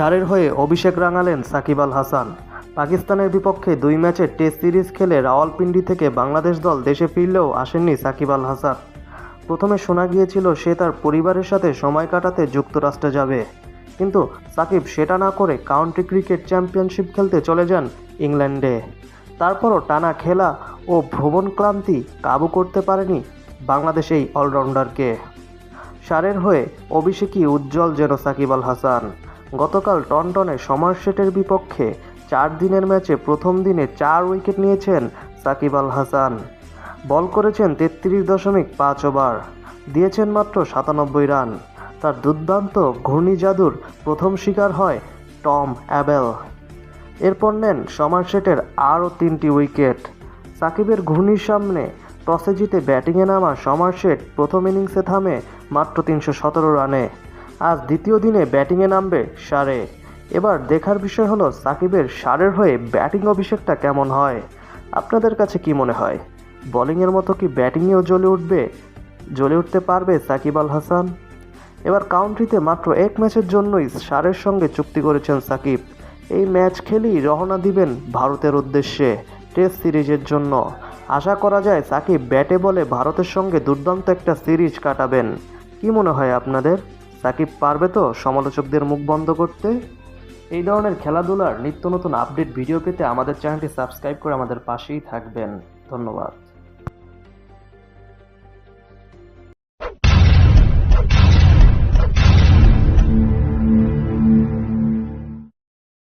সারের হয়ে অভিষেক রাঙালেন সাকিব আল হাসান। পাকিস্তানের বিপক্ষে দুই ম্যাচের টেস্ট সিরিজ খেলে রাওয়ালপিন্ডি থেকে বাংলাদেশ দল দেশে ফিরলেও আসেননি সাকিব আল হাসান। প্রথমে শোনা গিয়েছিল সে তার পরিবারের সাথে সময় কাটাতে যুক্তরাষ্ট্রে যাবে। কিন্তু সাকিব সেটা না করে কাউন্টি ক্রিকেট চ্যাম্পিয়নশিপ খেলতে চলে যান ইংল্যান্ডে। তারপরও টানা খেলা ও ভ্রমণ ক্লান্তি কাবু করতে পারেনি বাংলাদেশ এই অলরাউন্ডারকে। সারের হয়ে অভিষেকই উজ্জ্বল যেন সাকিব আল হাসান। গতকাল টনটনে সমারসেটের বিপক্ষে চার দিনের ম্যাচে প্রথম দিনে চার উইকেট নিয়েছেন সাকিব আল হাসান। বল করেছেন তেত্রিশ দশমিক পাঁচ ওভার, দিয়েছেন মাত্র সাতানব্বই রান। তার দুর্দান্ত ঘূর্ণি জাদুর প্রথম শিকার হয় টম অ্যাবেল। এরপর নেন সমারসেটের আরও তিনটি উইকেট। সাকিবের ঘূর্ণির সামনে টসে জিতে ব্যাটিংয়ে নামা সমারসেট প্রথম ইনিংসে থামে মাত্র তিনশো সতেরো রানে। আজ দ্বিতীয় দিনে ব্যাটিংয়ে নামবে সারে। এবার দেখার বিষয় হলো সাকিবের সারের হয়ে ব্যাটিং অভিষেকটা কেমন হয়। আপনাদের কাছে কি মনে হয়? বোলিংয়ের মতো কি ব্যাটিংয়েও জ্বলে উঠবে, জ্বলে উঠতে পারবে সাকিব আল হাসান? এবার কাউন্ট্রিতে মাত্র এক ম্যাচের জন্যই সারের সঙ্গে চুক্তি করেছেন সাকিব। এই ম্যাচ খেলেই রওনা দিবেন ভারতের উদ্দেশ্যে টেস্ট সিরিজের জন্য। আশা করা যায় সাকিব ব্যাটে বলে ভারতের সঙ্গে দুর্দান্ত একটা সিরিজ কাটাবেন। কি মনে হয় আপনাদের? সাকিব পারবে তো সমালোচকদের মুখ বন্ধ করতে? এই ধরনের খেলাধুলার নিত্য নতুন আপডেট ভিডিও পেতে আমাদের চ্যানেলটি সাবস্ক্রাইব করে আমাদের পাশেই থাকবেন। ধন্যবাদ।